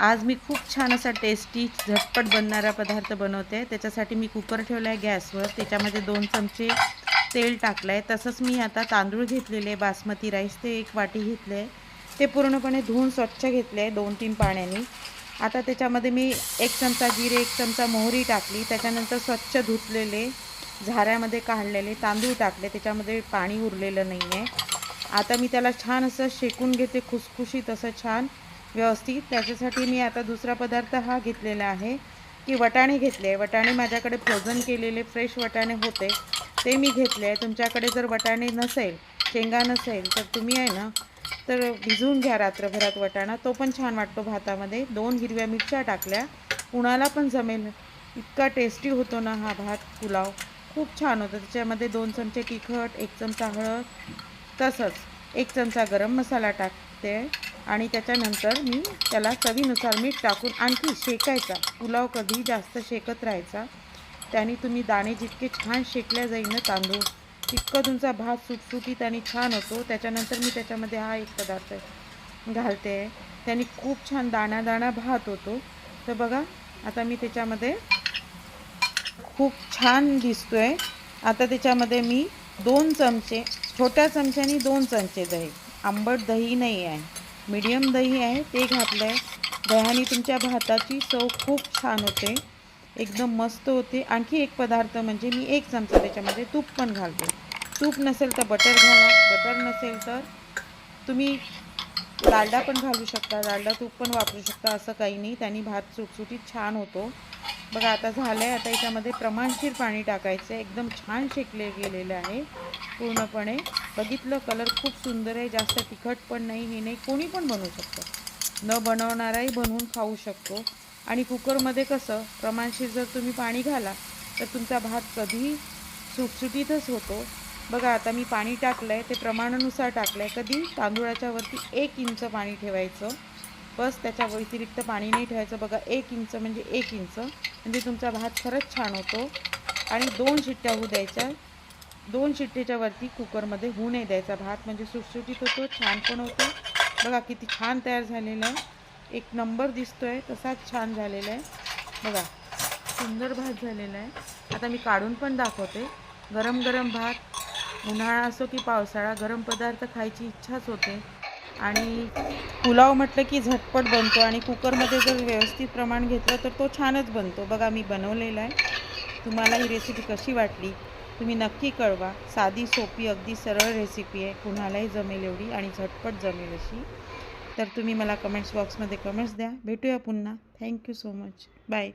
आज मी खूप छान असा टेस्टी झटपट बनणारा पदार्थ बनवते. त्याच्यासाठी मी कुकर ठेवला आहे गॅसवर. त्याच्यामध्ये दोन चमचे तेल टाकलं आहे तसंच मी आता तांदूळ घेतलेले बासमती राईस ते एक वाटी घेतले. आहे ते पूर्णपणे धुवून स्वच्छ घेतले आहे दोन तीन पाण्याने. आता त्याच्यामध्ये मी एक चमचा जिरे एक चमचा मोहरी टाकली. त्याच्यानंतर स्वच्छ धुतलेले झाऱ्यामध्ये काढलेले तांदूळ टाकले. त्याच्यामध्ये पाणी उरलेलं नाही आहे आता मी त्याला छान असं शेकून घेते खुसखुशीत असं छान. व्यवस्थित. त्याच्यासाठी मी आता दुसरा पदार्थ हा घेतलेला आहे की वटाणे घेतले. वटाणे माझ्याकडे फ्रोझन केलेले फ्रेश वटाणे होते. ते मी घेतले. तुमच्याकडे जर वटाणे नसेल शेंगा नसेल तर तुम्ही आहे ना तर भिजवून घ्या रात्रभरात वटाणा. तो पण छान वाटतो भातामध्ये. दोन हिरव्या मिरच्या टाकल्या. कुणाला पण जमेल. इतका टेस्टी होतो ना हा भात पुलाव. खूप छान होतं. त्याच्यामध्ये दोन चमचे तिखट एक चमचा हळद तसंच. एक चमचा गरम मसाला टाकते. आणि त्याच्यानंतर मी त्याला चवीनुसार मीठ टाकून आणखी शेकायचा. पुलाव कधी जास्त शेकत राहायचा. त्याने तुम्ही दाणे जितके छान शेकल्या जाईल ना तांदूळ तितकं तुमचा भात सुटसुटीत आणि छान होतो. त्याच्यानंतर मी त्याच्यामध्ये हा एक पदार्थ घालते. आहे त्याने खूप छान दाणा दाणा भात होतो. तर बघा आता मी त्याच्यामध्ये खूप छान दिसतो आहे आता त्याच्यामध्ये मी दोन चमचे छोट्या चमच्याने दोन चमचे दही. आंबट दही नाही आहे. मीडियम दही आहे ते घातलं आहे दह्याने तुमच्या भाताची चव खूप छान होते. एकदम मस्त होते. आणखी एक पदार्थ म्हणजे मी एक चमचा त्याच्यामध्ये तूप पण घालते. तूप नसेल तर बटर घाला. बटर नसेल तर तुम्ही डालडा पण घालू शकता. डालडा तूप पण वापरू शकता. असं काही नाही. त्यांनी भात सुटसुटीत छान होतो. बघा आता झालं आहे आता याच्यामध्ये प्रमाणशीर पाणी टाकायचं आहे. एकदम छान शेकले गेलेलं आहे पूर्णपणे. बघितलं कलर खूप सुंदर आहे जास्त तिखट पण नाही हे नाही. कोणी पण बनवू शकतं. न बनवणाराही बनवून खाऊ शकतो. आणि कुकरमध्ये कसं प्रमाणशीर जर तुम्ही पाणी घाला तर तुमचा भात कधीही सुटसुटीतच होतो. बघा आता मी पाणी टाकलं आहे ते प्रमाणानुसार टाकलं आहे कधी? तांदूळाच्या वरती एक इंच पाणी ठेवायचं. बस त्याच्या व्यतिरिक्त पाणी नाही ठेवायचं. बघा एक इंच म्हणजे एक इंच. म्हणजे तुमचा भात खरंच छान होतो. आणि दोन शिट्ट्या होऊ द्यायच्या. दोन शिट्टेच्या वरती कुकरमध्ये होऊ नाही द्यायचा भात. म्हणजे सुटसुटीत होतो छान पण होतो. बघा किती छान तयार झालेला. आहे एक नंबर दिसतो आहे तसाच छान झालेला आहे. बघा सुंदर भात झालेला आहे. आता मी काढून पण दाखवते. गरम गरम भात. उन्हाळा असो की पावसाळा गरम पदार्थ खायची इच्छाच होते. आणि पुलाव म्हटलं की झटपट बनतो आणि कुकरमध्ये जर व्यवस्थित प्रमाण घेतलं तर तो छानच बनतो. बघा मी बनवलेला आहे. तुम्हाला ही रेसिपी कशी वाटली? तुम्ही नक्की कळवा. साधी सोपी अगदी सरळ रेसिपी आहे. कुणालाही जमेल एवढी आणि झटपट जमेल अशी. तर तुम्ही मला कमेंट्स बॉक्समध्ये कमेंट्स द्या. भेटूया पुन्हा. Thank you so much bye